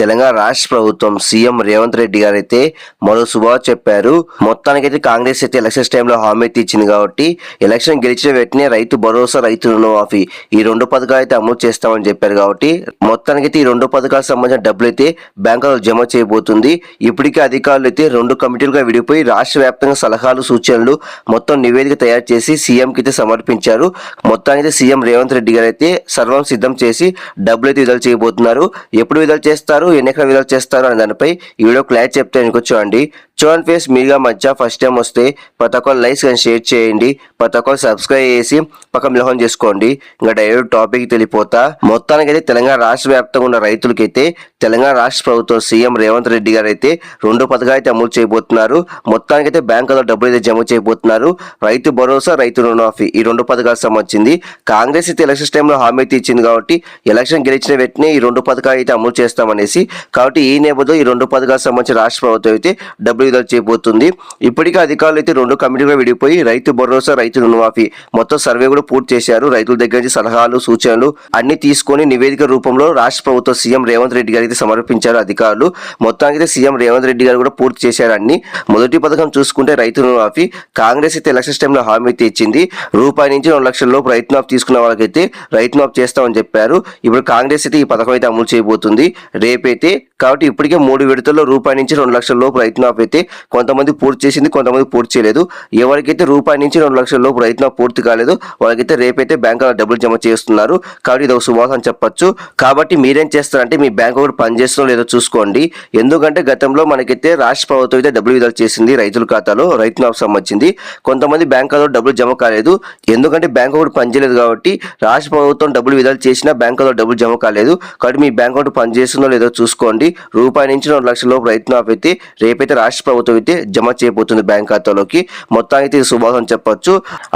తెలంగాణ రాష్ట్ర ప్రభుత్వం సీఎం రేవంత్ రెడ్డి గారు అయితే మరో శుభావ చెప్పారు. మొత్తానికైతే కాంగ్రెస్ అయితే ఎలక్షన్స్ టైంలో హామీ అయితే ఇచ్చింది కాబట్టి ఎలక్షన్ గెలిచిన వెంటనే రైతు భరోసా రైతు రుణమాఫీ ఈ రెండు పథకాలు అయితే అమలు చేస్తామని చెప్పారు కాబట్టి మొత్తానికైతే ఈ రెండు పథకాలకు సంబంధించిన డబ్బులు అయితే బ్యాంకులో జమ చేయబోతుంది. ఇప్పటికే అధికారులు అయితే రెండు కమిటీలుగా విడిపోయి రాష్ట్ర వ్యాప్తంగా సలహాలు సూచనలు మొత్తం నివేదిక తయారు చేసి సీఎంకి అయితే సమర్పించారు. మొత్తానికి సీఎం రేవంత్ రెడ్డి గారు అయితే సర్వం సిద్ధం చేసి డబ్బులు అయితే విడుదల చేయబోతున్నారు. ఎప్పుడు విడుదల చేస్తారు? ఎన్ని ఎక్కడ విడుదల చేస్తారు అనే దానిపై ఈ వీడియో క్లారిటీ చెప్తే చూడండి చూడండి ఫేస్ మీరుగా మధ్య ఫస్ట్ టైం వస్తే ప్రతి లైక్స్ కానీ షేర్ చేయండి. ప్రతి సబ్స్క్రైబ్ చేసి పక్కన మిలహం చేసుకోండి. ఇంకా డైరెక్ట్ టాపిక్ తెలిపోతా మొత్తానికైతే తెలంగాణ రాష్ట్ర వ్యాప్తంగా ఉన్న రైతులకైతే తెలంగాణ రాష్ట్ర ప్రభుత్వం సీఎం రేవంత్ రెడ్డి గారు అయితే రెండు పథకాలు అయితే అమలు చేయబోతున్నారు. మొత్తానికైతే బ్యాంకులో డబ్బులు అయితే జమ చేయబోతున్నారు. రైతు భరోసా రైతు రుణమాఫీ ఈ రెండు పథకాలకు సంబంధించింది. కాంగ్రెస్ అయితే ఎలక్షన్ టైంలో హామీ అయితే ఇచ్చింది కాబట్టి ఎలక్షన్ గెలిచిన వెంటనే ఈ రెండు పథకాలు అయితే అమలు చేస్తామనేసి కాబట్టి ఈ నేపథ్యంలో ఈ రెండు పథకాలకు సంబంధించి రాష్ట్ర ప్రభుత్వం అయితే డబ్బులు విడుదల చేయబోతుంది. ఇప్పటికే అధికారులు అయితే రెండు కమిటీగా విడిపోయి రైతు భరోసా రైతు రుణమాఫీ మొత్తం సర్వే కూడా పూర్తి చేశారు. రైతుల దగ్గర నుంచి సలహాలు సూచనలు అన్ని తీసుకొని నివేదిక రూపంలో రాష్ట్ర ప్రభుత్వం సీఎం రేవంత్ రెడ్డి గారికి అయితే సమర్పించారు అధికారులు. మొత్తానికి అయితే సీఎం రేవంత్ రెడ్డి గారు కూడా పూర్తి చేశారు అన్ని. మొదటి పథకం చూసుకుంటే రైతు రుణమాఫీ కాంగ్రెస్ అయితే ఎలక్షన్ టైంలో హామీ అయితే ఇచ్చింది. రూపాయి నుంచి రెండు లక్షల లోపు రైతు మాఫ్ తీసుకున్న వాళ్ళకైతే రైతు మాఫ్ చేస్తామని చెప్పారు. ఇప్పుడు కాంగ్రెస్ అయితే ఈ పథకం అయితే అమలు చేయబోతుంది. రేపైతే కాబట్టి ఇప్పటికే మూడు విడతల్లో రూపాయి నుంచి రెండు లక్షల లోపు రైతు మాఫ్ అయితే కొంతమంది పూర్తి చేసింది కొంతమంది పూర్తి చేయలేదు. ఎవరికైతే రూపాయి నుంచి రెండు లక్షల లోపు రైతు పూర్తి కాలేదు వాళ్ళకైతే రేపైతే బ్యాంకులో డబ్బులు జమ చేస్తున్నారు. కాబట్టి ఇది ఒక శుభాసం అని చెప్పొచ్చు. కాబట్టి మీరేం చేస్తారంటే మీ బ్యాంక్ ఒకటి పనిచేస్తుందో లేదో చూసుకోండి. ఎందుకంటే గతంలో మనకైతే రాష్ట్ర ప్రభుత్వం అయితే డబ్బులు విడుదల చేసింది రైతుల ఖాతాలో రైతు సంబంధించింది. కొంతమంది బ్యాంకులో డబ్బులు జమ కాలేదు. ఎందుకంటే బ్యాంక్ ఒకటి పనిచేయలేదు కాబట్టి రాష్ట్ర ప్రభుత్వం డబ్బులు విడుదల చేసినా బ్యాంకులో డబ్బులు జమ కాలేదు. కాబట్టి మీ బ్యాంక్ ఒకటి పనిచేస్తుందో లేదో చూసుకోండి. రూపాయి నుంచి రెండు లక్షల లోపు రైతు అయితే రేపైతే రాష్ట్ర ప్రభుత్వం అయితే జమ చేయబోతుంది బ్యాంక్ ఖాతాలోకి. మొత్తానికి ఇది శుభాసం చెప్పొచ్చు.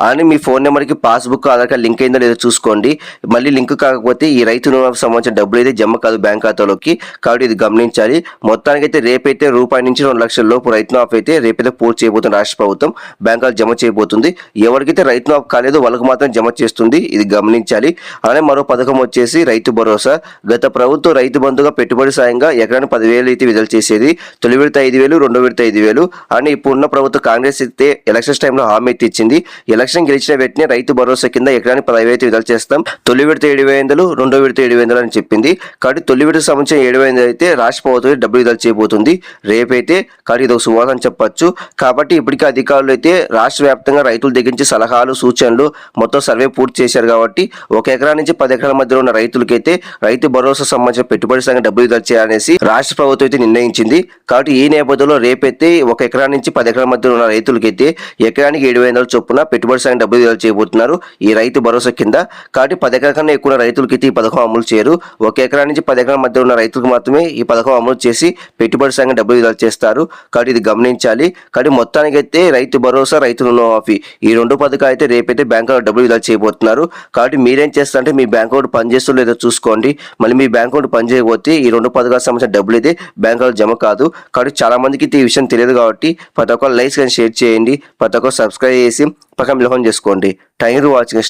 అని మీ ఫోన్ నెంబర్కి పాస్బుక్ ఆధార్ కార్డ్ లింక్ అయిందో లేదో చూసుకోండి. మళ్ళీ లింక్ కాకపోతే ఈ రైతు రుణాలకు సంబంధించిన డబ్బులు అయితే జమ కాదు బ్యాంక్ ఖాతాలోకి. కాబట్టి ఇది గమనించాలి. మొత్తానికి అయితే రేపైతే రూపాయి నుంచి రెండు లక్షల లోపు రైతు ఆఫ్ అయితే రేపైతే పూర్తి చేయబోతుంది రాష్ట్ర ప్రభుత్వం. బ్యాంకులు జమ చేయబోతుంది. ఎవరికైతే రైతు ఆఫ్ కాలేదో వాళ్ళకి మాత్రం జమ చేస్తుంది. ఇది గమనించాలి. అలానే మరో పథకం వచ్చేసి రైతు భరోసా. గత ప్రభుత్వం రైతు బంధుగా పెట్టుబడి సాయంగా ఎకరానికి పదివేలు అయితే విడుదల చేసేది. తొలి విడత ఐదు వేలు రెండో విడత ఐదు వేలు అని ఇప్పుడున్న ప్రభుత్వం కాంగ్రెస్ అయితే ఎలక్షన్స్ టైంలో హామీ అయితే ఇచ్చింది. ఎలక్షన్ గెలిచిన వెంటనే రైతు భరోసా కింద ఎకరానికి పదివేలు అయితే విడుదల చేస్తాం. తొలి విడత ఏడు వందలు రెండో విడత ఏడు వందలు అని చెప్పింది. కాబట్టి తొలి విడత సంబంధించిన ఏడు వందలు అయితే రాష్ట్ర ప్రభుత్వం డబ్బులు విడుదల చేయబోతుంది. రేపైతే కాబట్టి ఇది ఒక శుభాసం చెప్పొచ్చు. కాబట్టి ఇప్పటికే అధికారులు అయితే రాష్ట్ర వ్యాప్తంగా రైతులు దగ్గర సలహాలు సూచనలు మొత్తం సర్వే పూర్తి చేశారు కాబట్టి ఒక ఎకరా నుంచి పది ఎకరాల మధ్యలో ఉన్న రైతులకైతే రైతు భరోసా సంబంధించిన పెట్టుబడి సంఘం డబ్బులు విడుదల చేయాలనేసి రాష్ట్ర ప్రభుత్వం అయితే నిర్ణయించింది. కాబట్టి ఈ నేపథ్యంలో రేపు రేపైతే ఒక ఎకరా నుంచి పది ఎకరాల మధ్యలో ఉన్న రైతులకైతే ఎకరానికి ఏడు వందల చొప్పున పెట్టుబడి సంఘం డబ్బులు విడుదల చేయబోతున్నారు ఈ రైతు భరోసా కింద. కాబట్టి పది ఎకరాల కన్నా ఎక్కువ రైతులకి రైతులకైతే ఈ పథకం అమలు చేయరు. ఒక ఎకరా నుంచి పది ఎకరాల మధ్య ఉన్న రైతులకు మాత్రమే ఈ పథకం అమలు చేసి పెట్టుబడి సాయం డబ్బులు విడుదల చేస్తారు. కాబట్టి ఇది గమనించాలి. కాబట్టి మొత్తానికైతే రైతు భరోసా రైతు రుణమాఫీ ఈ రెండు పథకాలు అయితే రేపైతే బ్యాంకులో డబ్బులు విడుదల చేయబోతున్నారు. కాబట్టి మీరేం చేస్తారంటే మీ బ్యాంక్ అకౌంట్ పనిచేస్తుందో లేదో చూసుకోండి. మళ్ళీ మీ బ్యాంక్ అకౌంట్ పనిచేయకపోతే ఈ రెండు పథకాలకు సంబంధించిన డబ్బులు అయితే బ్యాంకులో జమ కాదు. కాబట్టి చాలా మందికి ఈ విషయం తెలియదు కాబట్టి ప్రతి ఒక్కరు లైక్స్ కానీ షేర్ చేయండి ప్రతి ఒక్కరు సబ్స్క్రైబ్ చేసి పక్కన మిలహం చేసుకోండి. Thank you watching.